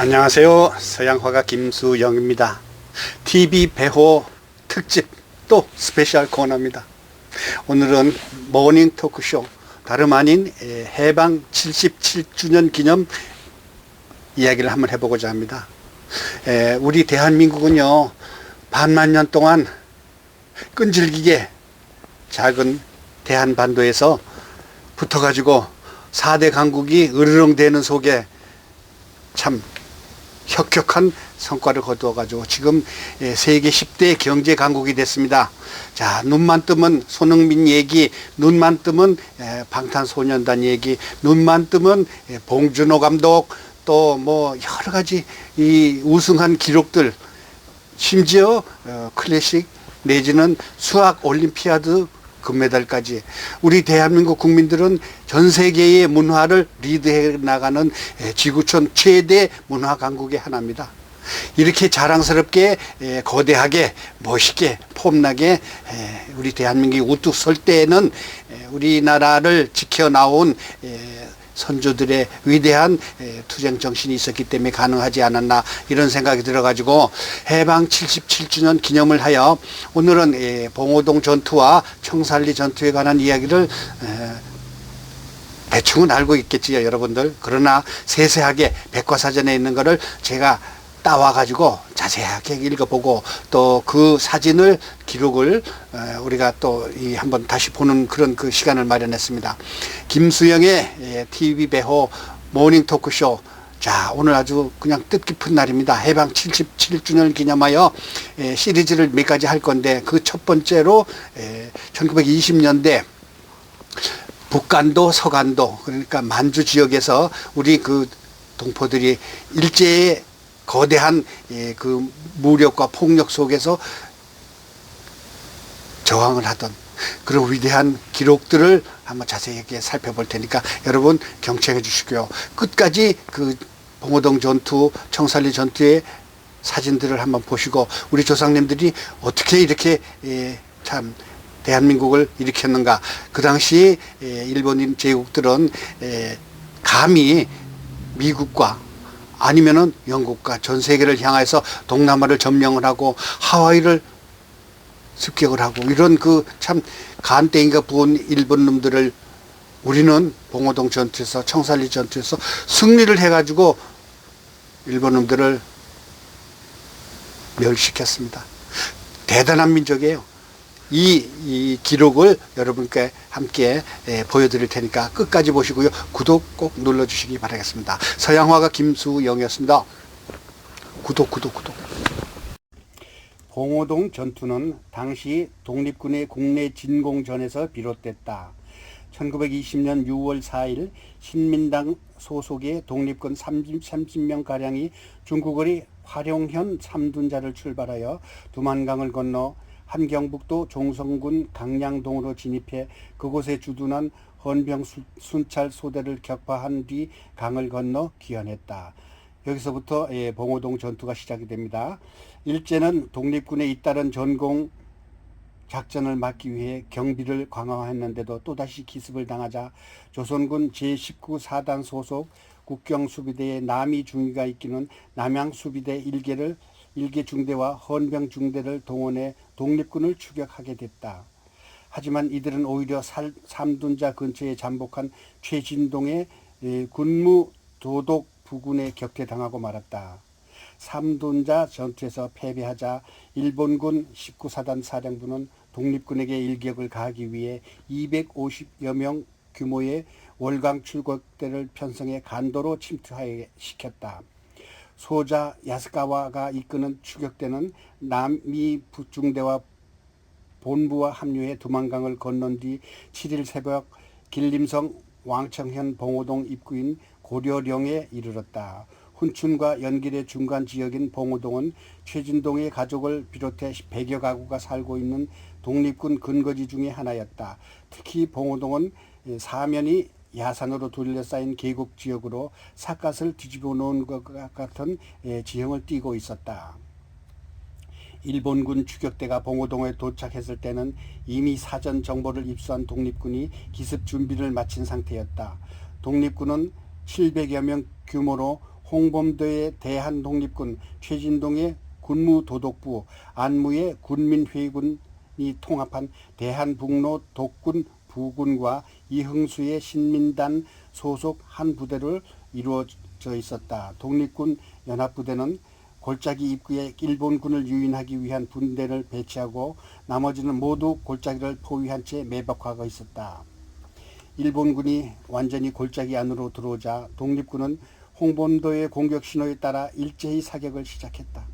안녕하세요. 서양화가 김수영입니다. TV 배호 특집 또 스페셜 코너입니다. 오늘은 모닝 토크쇼 다름 아닌 에, 해방 77주년 기념 이야기를 한번 해보고자 합니다. 에, 우리 대한민국은요 반만 년 동안 끈질기게 작은 대한반도에서 붙어가지고 4대 강국이 으르렁대는 속에 참 혁혁한 성과를 거두어 가지고 지금 예, 세계 10대 경제 강국이 됐습니다. 자, 눈만 뜨면 손흥민 얘기, 눈만 뜨면 예, 방탄소년단 얘기, 눈만 뜨면 예, 봉준호 감독, 또 뭐 여러 가지 이 우승한 기록들, 심지어 어, 클래식 내지는 수학 올림피아드 금메달까지 우리 대한민국 국민들은 전 세계의 문화를 리드해 나가는 에, 지구촌 최대 문화 강국의 하나입니다. 이렇게 자랑스럽게 에, 거대하게 멋있게 폼나게 에, 우리 대한민국이 우뚝 설 때에는 에, 우리나라를 지켜나온 에, 선조들의 위대한 에, 투쟁 정신이 있었기 때문에 가능하지 않았나 이런 생각이 들어가지고 해방 77주년 기념을 하여 오늘은 에, 봉오동 전투와 청산리 전투에 관한 이야기를 에, 대충은 알고 있겠지요 여러분들. 그러나 세세하게 백과사전에 있는 거를 제가 따와 가지고 자세하게 읽어보고 또 그 사진을 기록을 어, 우리가 또 이 한번 다시 보는 그런 그 시간을 마련했습니다. 김수영의 예, TV 배호 모닝 토크쇼 자 오늘 아주 그냥 뜻깊은 날입니다. 해방 77주년을 기념하여 예, 시리즈를 몇 가지 할 건데 그 첫 번째로 예, 1920년대 북간도 서간도 그러니까 만주 지역에서 우리 그 동포들이 일제의 거대한 예, 그 무력과 폭력 속에서 저항을 하던 그런 위대한 기록들을 한번 자세하게 살펴볼 테니까 여러분 경청해 주시고요. 끝까지 그 봉오동 전투, 청산리 전투의 사진들을 한번 보시고 우리 조상님들이 어떻게 이렇게 예, 참 대한민국을 일으켰는가. 그 당시 예, 일본인 제국들은 예, 감히 미국과 아니면은 영국과 전 세계를 향해서 동남아를 점령을 하고 하와이를 습격을 하고 이런 그 참 간땡이가 부은 일본 놈들을 우리는 봉오동 전투에서 청산리 전투에서 승리를 해가지고 일본 놈들을 멸시켰습니다. 대단한 민족이에요. 이, 이 기록을 여러분께 함께 예, 보여드릴 테니까 끝까지 보시고요. 구독 꼭 눌러주시기 바라겠습니다. 서양화가 김수영이었습니다. 구독, 구독, 구독. 봉오동 전투는 당시 독립군의 국내 진공전에서 비롯됐다. 1920년 6월 4일 신민당 소속의 독립군 30, 30명가량이 중국의 화룡현 삼둔자를 출발하여 두만강을 건너 한경북도 종성군 강량동으로 진입해 그곳에 주둔한 헌병 수- 순찰 소대를 격파한 뒤 강을 건너 귀환했다. 여기서부터 예, 봉오동 전투가 시작이 됩니다. 일제는 독립군에 잇따른 전공 작전을 막기 위해 경비를 강화했는데도 또다시 기습을 당하자 조선군 제19 사단 소속 국경수비대의 남이 중위가 이끄는 남양수비대 일개를 일개 중대와 헌병 중대를 동원해 독립군을 추격하게 됐다. 하지만 이들은 오히려 살, 삼둔자 근처에 잠복한 최진동의 에, 군무 도독 부군에 격퇴당하고 말았다. 삼둔자 전투에서 패배하자 일본군 19사단 사령부는 독립군에게 일격을 가하기 위해 250여 명 규모의 월강 출국대를 편성해 간도로 침투시켰다. 소자 야스카와가 이끄는 추격대는 남미 북중대와 본부와 합류해 두만강을 건넌 뒤 7일 새벽 길림성 왕청현 봉오동 입구인 고려령에 이르렀다. 훈춘과 연길의 중간 지역인 봉오동은 최진동의 가족을 비롯해 100여 가구가 살고 있는 독립군 근거지 중의 하나였다. 특히 봉오동은 사면이 야산으로 둘러싸인 계곡 지역으로 삿갓을 뒤집어 놓은 것 같은 예, 지형을 띠고 있었다. 일본군 추격대가 봉오동에 도착했을 때는 이미 사전 정보를 입수한 독립군이 기습 준비를 마친 상태였다. 독립군은 700여 명 규모로 홍범도의 대한독립군, 최진동의 군무도독부, 안무의 군민회군이 통합한 대한북로 독군 부군과 이흥수의 신민단 소속 한 부대를 이루어져 있었다. 독립군 연합부대는 골짜기 입구에 일본군을 유인하기 위한 분대를 배치하고 나머지는 모두 골짜기를 포위한 채 매복하고 있었다. 일본군이 완전히 골짜기 안으로 들어오자 독립군은 홍범도의 공격 신호에 따라 일제히 사격을 시작했다.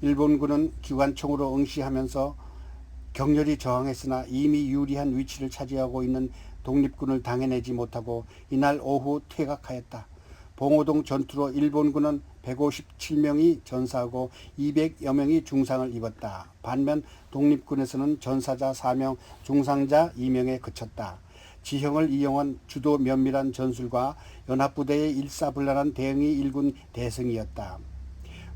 일본군은 기관총으로 응시하면서 격렬히 저항했으나 이미 유리한 위치를 차지하고 있는 독립군을 당해내지 못하고 이날 오후 퇴각하였다. 봉오동 전투로 일본군은 157명이 전사하고 200여 명이 중상을 입었다. 반면 독립군에서는 전사자 4명, 중상자 2명에 그쳤다. 지형을 이용한 주도 면밀한 전술과 연합부대의 일사불란한 대응이 일군 대승이었다.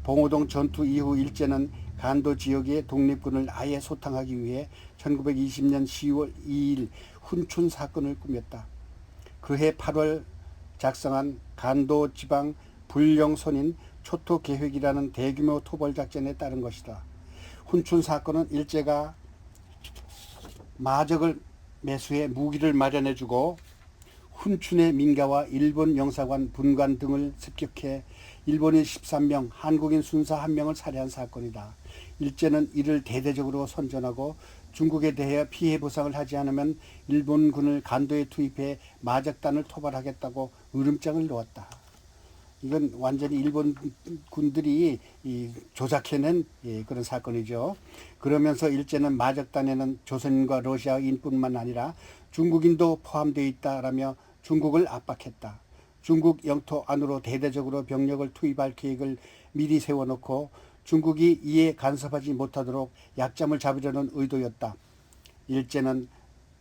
봉오동 전투 이후 일제는 간도 지역의 독립군을 아예 소탕하기 위해 1920년 10월 2일 훈춘 사건을 꾸몄다. 그해 8월 작성한 간도 지방 불령선인 초토 계획이라는 대규모 토벌 작전에 따른 것이다. 훈춘 사건은 일제가 마적을 매수해 무기를 마련해주고 훈춘의 민가와 일본 영사관 분관 등을 습격해 일본인 13명, 한국인 순사 1명을 살해한 사건이다. 일제는 이를 대대적으로 선전하고 중국에 대해 피해 보상을 하지 않으면 일본군을 간도에 투입해 마적단을 토벌하겠다고 으름장을 놓았다. 이건 완전히 일본 군들이 이 조작해낸 예, 그런 사건이죠. 그러면서 일제는 마적단에는 조선인과 러시아인뿐만 아니라 중국인도 포함되어 있다라며 중국을 압박했다. 중국 영토 안으로 대대적으로 병력을 투입할 계획을 미리 세워놓고 중국이 이에 간섭하지 못하도록 약점을 잡으려는 의도였다. 일제는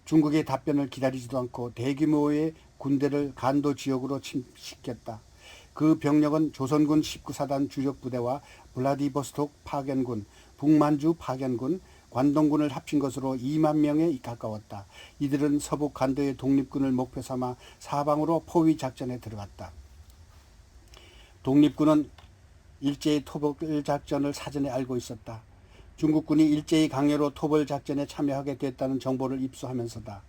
중국의 답변을 기다리지도 않고 대규모의 군대를 간도 지역으로 침식했다. 그 병력은 조선군 19사단 주력 부대와 블라디보스톡 파견군, 북만주 파견군, 관동군을 합친 것으로 2만 명에 가까웠다. 이들은 서북 간도의 독립군을 목표 삼아 사방으로 포위 작전에 들어갔다. 독립군은 일제의 토벌 작전을 사전에 알고 있었다. 중국군이 일제히 강요로 토벌 작전에 참여하게 됐다는 정보를 입수하면서다.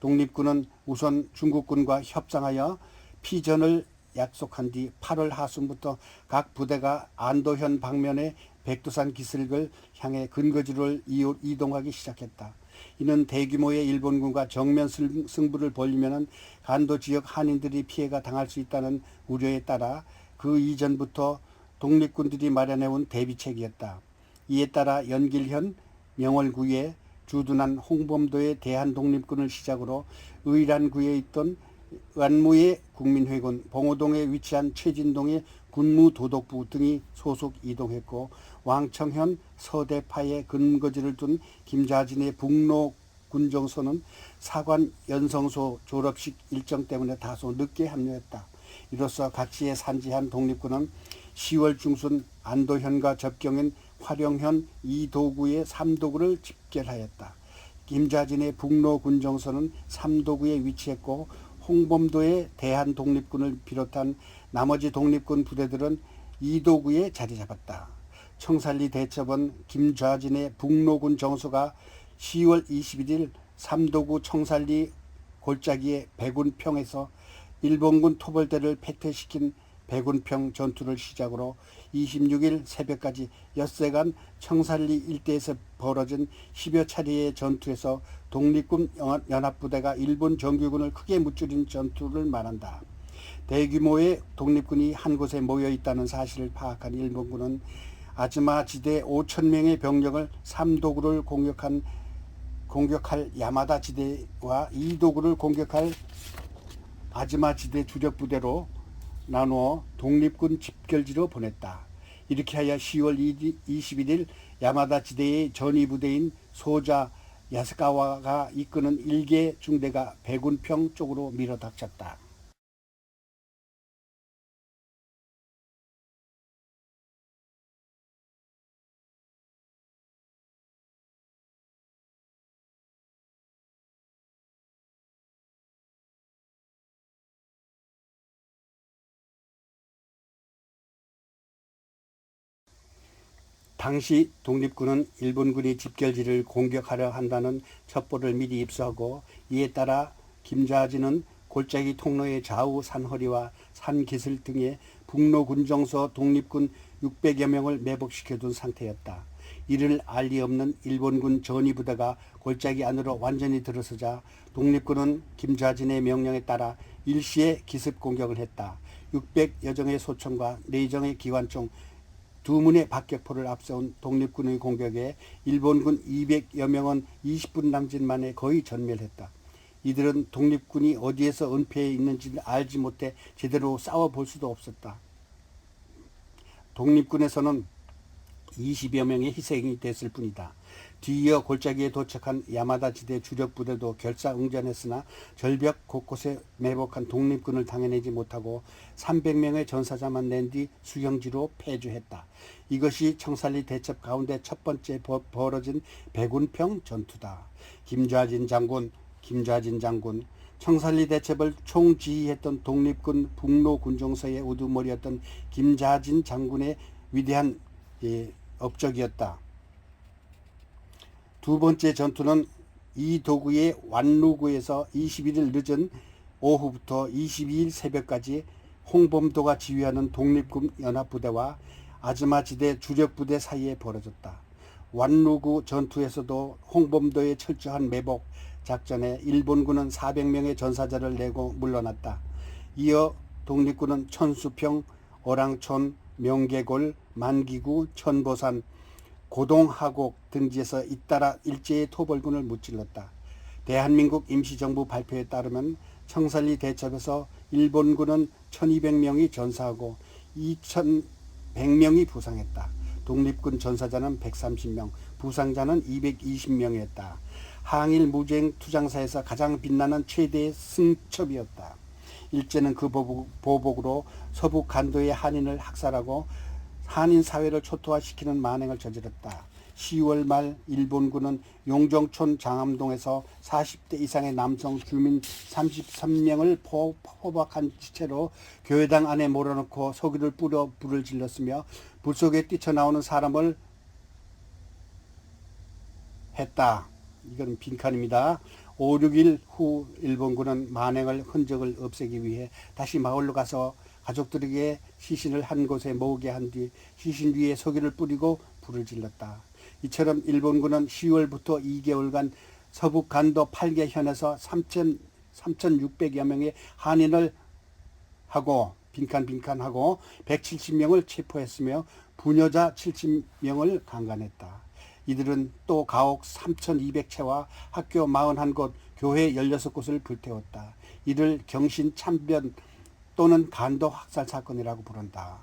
독립군은 우선 중국군과 협상하여 피전을 약속한 뒤 8월 하순부터 각 부대가 안도현 방면의 백두산 기슭을 향해 근거지를 이동하기 시작했다. 이는 대규모의 일본군과 정면 승부를 벌이면 간도 지역 한인들이 피해가 당할 수 있다는 우려에 따라 그 이전부터 독립군들이 마련해온 대비책이었다. 이에 따라 연길현 명월구에 주둔한 홍범도의 대한독립군을 시작으로 의란구에 있던 완무의 국민회군, 봉오동에 위치한 최진동의 군무도독부 등이 소속 이동했고 왕청현 서대파에 근거지를 둔 김자진의 북로 군정소는 사관 연성소 졸업식 일정 때문에 다소 늦게 합류했다. 이로써 각지에 산지한 독립군은 10월 중순 안도현과 접경인 화령현 이도구의 삼도구를 집결하였다. 김자진의 북로 군정소는 삼도구에 위치했고 홍범도의 대한 독립군을 비롯한 나머지 독립군 부대들은 이도구에 자리 잡았다. 청살리 대첩은 김좌진의 북로군 정수가 10월 21일 삼도구 청살리 골짜기의 백운평에서 일본군 토벌대를 패퇴시킨 백운평 전투를 시작으로 26일 새벽까지 엿새간 청살리 일대에서 벌어진 10여 차례의 전투에서 독립군 연합부대가 일본 정규군을 크게 무찌른 전투를 말한다. 대규모의 독립군이 한 곳에 모여 있다는 사실을 파악한 일본군은 아즈마 지대 5천 명의 병력을 삼도구를 공격한 공격할 야마다 지대와 이도구를 공격할 아즈마 지대 주력 부대로 나누어 독립군 집결지로 보냈다. 이렇게 하여 10월 21일 야마다 지대의 전위부대인 소자 야스카와가 이끄는 일개 중대가 백운평 쪽으로 밀어닥쳤다. 당시 독립군은 일본군이 집결지를 공격하려 한다는 첩보를 미리 입수하고 이에 따라 김자진은 골짜기 통로의 좌우 산허리와 산기슬 등에 북로 군정서 독립군 600여 명을 매복시켜둔 상태였다. 이를 알 리 없는 일본군 전위부대가 골짜기 안으로 완전히 들어서자 독립군은 김자진의 명령에 따라 일시에 기습 공격을 했다. 600여 정의 소총과 4정의 기관총 두 문의 박격포를 앞세운 독립군의 공격에 일본군 200여 명은 20분 남짓 만에 거의 전멸했다. 이들은 독립군이 어디에서 은폐해 있는지 알지 못해 제대로 싸워볼 수도 없었다. 독립군에서는 20여 명의 희생이 됐을 뿐이다. 뒤이어 골짜기에 도착한 야마다 지대 주력 부대도 결사응전했으나 절벽 곳곳에 매복한 독립군을 당해내지 못하고 300명의 전사자만 낸 뒤 수경지로 패주했다. 이것이 청살리 대첩 가운데 첫 번째 버- 벌어진 백운평 전투다. 김좌진 장군, 김좌진 장군, 청살리 대첩을 총지휘했던 독립군 북로 군정서의 우두머리였던 김자진 장군의 위대한 예, 업적이었다. 두 번째 전투는 이 도구의 완루구에서 21일 늦은 오후부터 22일 새벽까지 홍범도가 지휘하는 독립군 연합부대와 아즈마지대 주력부대 사이에 벌어졌다. 완루구 전투에서도 홍범도의 철저한 매복 작전에 일본군은 400명의 전사자를 내고 물러났다. 이어 독립군은 천수평, 어랑촌, 명계골, 만기구, 천보산, 고동하곡 등지에서 잇따라 일제의 토벌군을 무찔렀다. 대한민국 임시정부 발표에 따르면 청살리 대첩에서 일본군은 1200명이 전사하고 2100명이 부상했다. 독립군 전사자는 130명, 부상자는 220명이었다. 항일 무쟁 투장사에서 가장 빛나는 최대의 승첩이었다. 일제는 그 보복, 보복으로 서북 간도의 한인을 학살하고 한인 사회를 초토화시키는 만행을 저질렀다. 10월 말 일본군은 용정촌 장암동에서 40대 이상의 남성 주민 33명을 포, 포박한 채로 교회당 안에 몰아넣고 소기를 뿌려 불을 질렀으며 불 속에 뛰쳐나오는 사람을 했다. 이건 빈칸입니다. 5, 6일 후 일본군은 만행을 흔적을 없애기 위해 다시 마을로 가서 가족들에게 시신을 한 곳에 모으게 한 뒤 시신 위에 소기를 뿌리고 불을 질렀다. 이처럼 일본군은 10월부터 2개월간 서북 간도 8개 현에서 3천 3,600여 명의 한인을 하고 빈칸빈칸하고 170명을 체포했으며 부녀자 70명을 강간했다. 이들은 또 가옥 3,200채와 학교 41곳, 교회 16곳을 불태웠다. 이를 경신 참변 또는 간도 학살 사건이라고 부른다.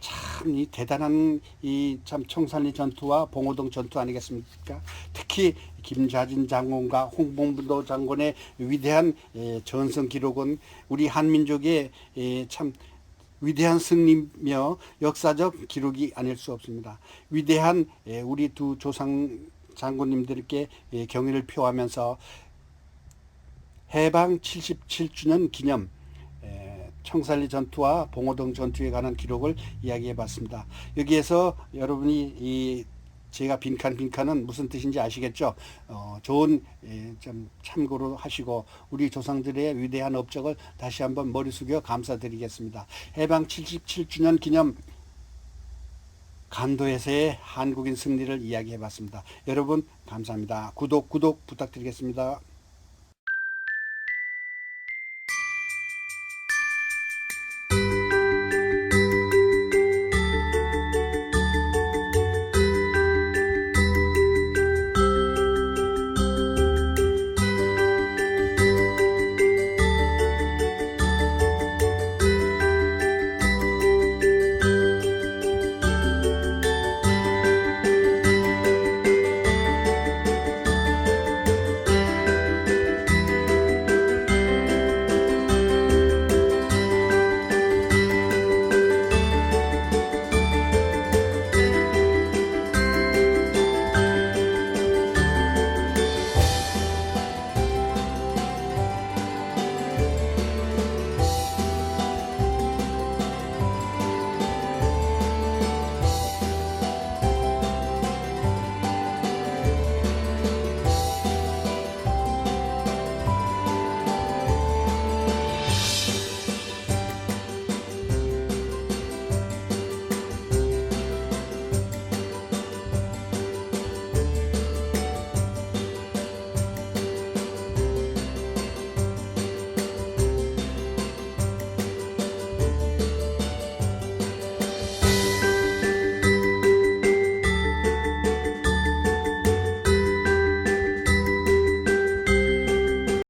참 이 대단한 이 참 청산리 전투와 봉오동 전투 아니겠습니까? 특히 김자진 장군과 홍범도 장군의 위대한 예, 전성 기록은 우리 한민족의 예, 참 위대한 승리며 역사적 기록이 아닐 수 없습니다. 위대한 예, 우리 두 조상 장군님들께 예, 경의를 표하면서 해방 77주년 기념 에, 청살리 전투와 봉오동 전투에 관한 기록을 이야기해 봤습니다. 여기에서 여러분이 이 제가 빈칸 빈칸은 무슨 뜻인지 아시겠죠? 어, 좋은 예, 좀 참고로 하시고 우리 조상들의 위대한 업적을 다시 한번 머리 숙여 감사드리겠습니다. 해방 77주년 기념 간도에서의 한국인 승리를 이야기해 봤습니다. 여러분 감사합니다. 구독 구독 부탁드리겠습니다.